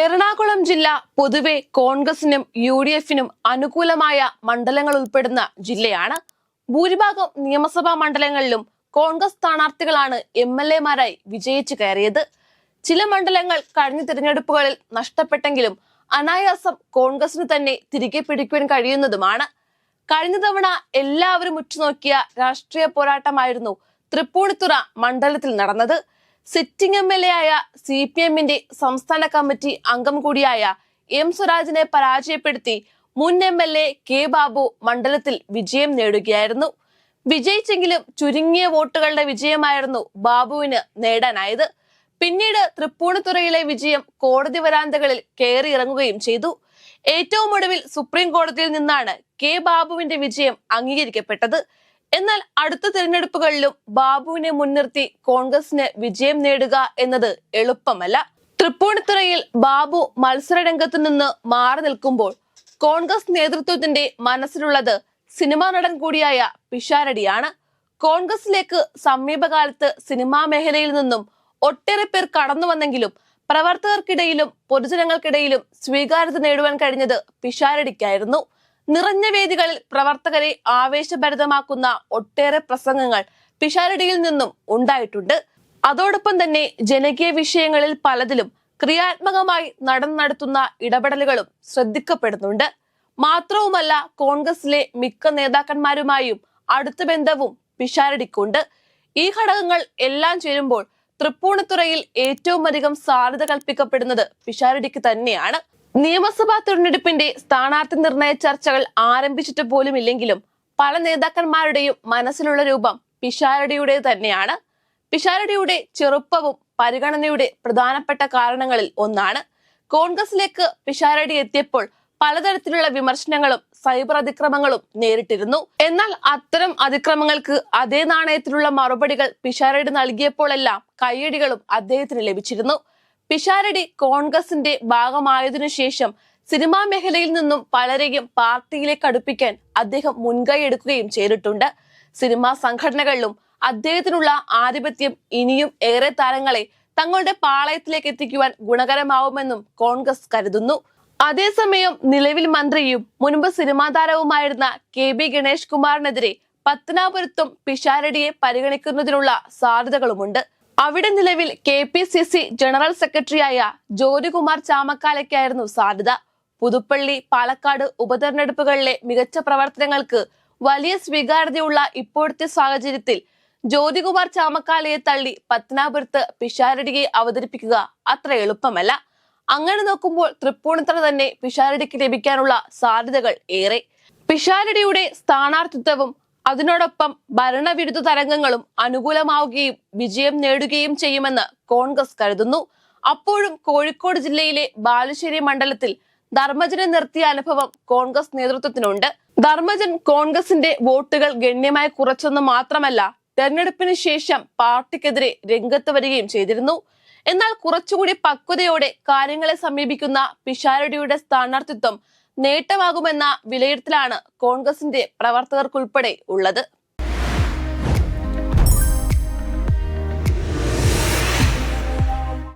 എറണാകുളം ജില്ല പൊതുവെ കോൺഗ്രസിനും യു ഡി എഫിനും അനുകൂലമായ മണ്ഡലങ്ങൾ ഉൾപ്പെടുന്ന ജില്ലയാണ്. ഭൂരിഭാഗം നിയമസഭാ മണ്ഡലങ്ങളിലും കോൺഗ്രസ് സ്ഥാനാർത്ഥികളാണ് എം എൽ എമാരായി വിജയിച്ചു കയറിയത്. ചില മണ്ഡലങ്ങൾ കഴിഞ്ഞ തിരഞ്ഞെടുപ്പുകളിൽ നഷ്ടപ്പെട്ടെങ്കിലും അനായാസം കോൺഗ്രസിന് തന്നെ തിരികെ പിടിക്കുവാൻ കഴിയുന്നതുമാണ്. കഴിഞ്ഞ തവണ എല്ലാവരും ഉറ്റുനോക്കിയ രാഷ്ട്രീയ പോരാട്ടമായിരുന്നു തൃപ്പൂണിത്തുറ മണ്ഡലത്തിൽ നടന്നത്. സിറ്റിംഗ് എം എൽ എ ആയ സി പി എമ്മിന്റെ സംസ്ഥാന കമ്മിറ്റി അംഗം കൂടിയായ എം സ്വരാജിനെ പരാജയപ്പെടുത്തി മുൻ M L A K Babu മണ്ഡലത്തിൽ വിജയം നേടുകയായിരുന്നു. വിജയിച്ചെങ്കിലും ചുരുങ്ങിയ വോട്ടുകളുടെ വിജയമായിരുന്നു ബാബുവിന് നേടാനായത്. പിന്നീട് തൃപ്പൂണിത്തുറയിലെ വിജയം കോടതി വരാന്തകളിൽ കയറി ഇറങ്ങുകയും ചെയ്തു. ഏറ്റവും ഒടുവിൽ സുപ്രീം കോടതിയിൽ നിന്നാണ് കെ ബാബുവിന്റെ വിജയം അംഗീകരിക്കപ്പെട്ടത്. എന്നാൽ അടുത്ത തിരഞ്ഞെടുപ്പുകളിലും ബാബുവിനെ മുൻനിർത്തി കോൺഗ്രസിന് വിജയം നേടുക എന്നത് എളുപ്പമല്ല. തൃപ്പൂണിത്തുറയിൽ ബാബു മത്സരരംഗത്ത് നിന്ന് മാറി നിൽക്കുമ്പോൾ കോൺഗ്രസ് നേതൃത്വത്തിന്റെ മനസ്സിലുള്ളത് സിനിമാ നടൻ കൂടിയായ പിഷാരടിയാണ്. കോൺഗ്രസിലേക്ക് സമീപകാലത്ത് സിനിമാ മേഖലയിൽ നിന്നും ഒട്ടേറെ പേർ കടന്നു വന്നെങ്കിലും പ്രവർത്തകർക്കിടയിലും പൊതുജനങ്ങൾക്കിടയിലും സ്വീകാര്യത നേടുവാൻ കഴിഞ്ഞത് പിഷാരടിക്കായിരുന്നു. നിറഞ്ഞ വേദികളിൽ പ്രവർത്തകരെ ആവേശഭരിതമാക്കുന്ന ഒട്ടേറെ പ്രസംഗങ്ങൾ പിഷാരടിയിൽ നിന്നും ഉണ്ടായിട്ടുണ്ട്. അതോടൊപ്പം തന്നെ ജനകീയ വിഷയങ്ങളിൽ പലതിലും ക്രിയാത്മകമായി നടന്നടത്തുന്ന ഇടപെടലുകളും ശ്രദ്ധിക്കപ്പെടുന്നുണ്ട്. മാത്രവുമല്ല കോൺഗ്രസിലെ മിക്ക നേതാക്കന്മാരുമായും അടുത്ത ബന്ധവും പിഷാരടിക്കുണ്ട്. ഈ ഘടകങ്ങൾ എല്ലാം ചേരുമ്പോൾ തൃപ്പൂണിത്തുറയിൽ ഏറ്റവും അധികം സാധ്യത കൽപ്പിക്കപ്പെടുന്നത് പിഷാരടിക്ക് തന്നെയാണ്. നിയമസഭാ തിരഞ്ഞെടുപ്പിന്റെ സ്ഥാനാർത്ഥി നിർണയ ചർച്ചകൾ ആരംഭിച്ചിട്ട് പോലുമില്ലെങ്കിലും പല നേതാക്കന്മാരുടെയും മനസ്സിലുള്ള രൂപം പിഷാരടിയുടെ തന്നെയാണ്. പിഷാരടിയുടെ ചെറുപ്പവും പരിഗണനയുടെ പ്രധാനപ്പെട്ട കാരണങ്ങളിൽ ഒന്നാണ്. കോൺഗ്രസിലേക്ക് പിഷാരടി എത്തിയപ്പോൾ പലതരത്തിലുള്ള വിമർശനങ്ങളും സൈബർ അതിക്രമങ്ങളും നേരിട്ടിരുന്നു. എന്നാൽ അത്തരം അതിക്രമങ്ങൾക്ക് അതേ നാണയത്തിലുള്ള മറുപടികൾ പിഷാരടി നൽകിയപ്പോഴെല്ലാം കയ്യടികളും അദ്ദേഹത്തിന് ലഭിച്ചിരുന്നു. പിഷാരടി കോൺഗ്രസിന്റെ ഭാഗമായതിനു ശേഷം സിനിമാ മേഖലയിൽ നിന്നും പലരെയും പാർട്ടിയിലേക്ക് അടുപ്പിക്കാൻ അദ്ദേഹം മുൻകൈ എടുക്കുകയും ചെയ്തിട്ടുണ്ട്. സിനിമാ സംഘടനകളിലും അദ്ദേഹത്തിനുള്ള ആധിപത്യം ഇനിയും ഏറെ താരങ്ങളെ തങ്ങളുടെ പാളയത്തിലേക്ക് എത്തിക്കുവാൻ ഗുണകരമാവുമെന്നും കോൺഗ്രസ് കരുതുന്നു. അതേസമയം നിലവിൽ മന്ത്രിയും മുൻപ് സിനിമാ താരവുമായിരുന്ന കെ ബി ഗണേഷ് കുമാറിനെതിരെ പത്തനാപുരത്തും പിഷാരടിയെ പരിഗണിക്കുന്നതിനുള്ള സാധ്യതകളുമുണ്ട്. അവിടെ നിലവിൽ K P C C general സെക്രട്ടറിയായ ജ്യോതികുമാർ ചാമക്കാലയ്ക്കായിരുന്നു സാധ്യത. പുതുപ്പള്ളി പാലക്കാട് ഉപതെരഞ്ഞെടുപ്പുകളിലെ മികച്ച പ്രവർത്തനങ്ങൾക്ക് വലിയ സ്വീകാര്യതയുള്ള ഇപ്പോഴത്തെ സാഹചര്യത്തിൽ ജ്യോതികുമാർ ചാമക്കാലയെ തള്ളി പത്തനാപുരത്ത് പിഷാരടിയെ അവതരിപ്പിക്കുക അത്ര എളുപ്പമല്ല. അങ്ങനെ നോക്കുമ്പോൾ തൃപ്പൂണിത്തറ തന്നെ പിഷാരടിക്ക് ലഭിക്കാനുള്ള സാധ്യതകൾ ഏറെ. പിഷാരടിയുടെ സ്ഥാനാർത്ഥിത്വവും അതിനോടൊപ്പം ഭരണവിരുദ്ധ തരംഗങ്ങളും അനുകൂലമാവുകയും വിജയം നേടുകയും ചെയ്യുമെന്ന് കോൺഗ്രസ് കരുതുന്നു. അപ്പോഴും കോഴിക്കോട് ജില്ലയിലെ ബാലുശ്ശേരി മണ്ഡലത്തിൽ ധർമ്മജനെ നിർത്തിയ അനുഭവം കോൺഗ്രസ് നേതൃത്വത്തിനുണ്ട്. ധർമ്മജൻ കോൺഗ്രസിന്റെ വോട്ടുകൾ ഗണ്യമായി കുറച്ചെന്ന് മാത്രമല്ല തെരഞ്ഞെടുപ്പിന് ശേഷം പാർട്ടിക്കെതിരെ രംഗത്ത് വരികയും ചെയ്തിരുന്നു. എന്നാൽ കുറച്ചുകൂടി പക്വതയോടെ കാര്യങ്ങളെ സമീപിക്കുന്ന പിഷാരടിയുടെ സ്ഥാനാർത്ഥിത്വം നേട്ടമാകുമെന്ന വിലയിരുത്തലാണ് കോൺഗ്രസിന്റെ പ്രവർത്തകർക്കുൾപ്പെടെ ഉള്ളത്.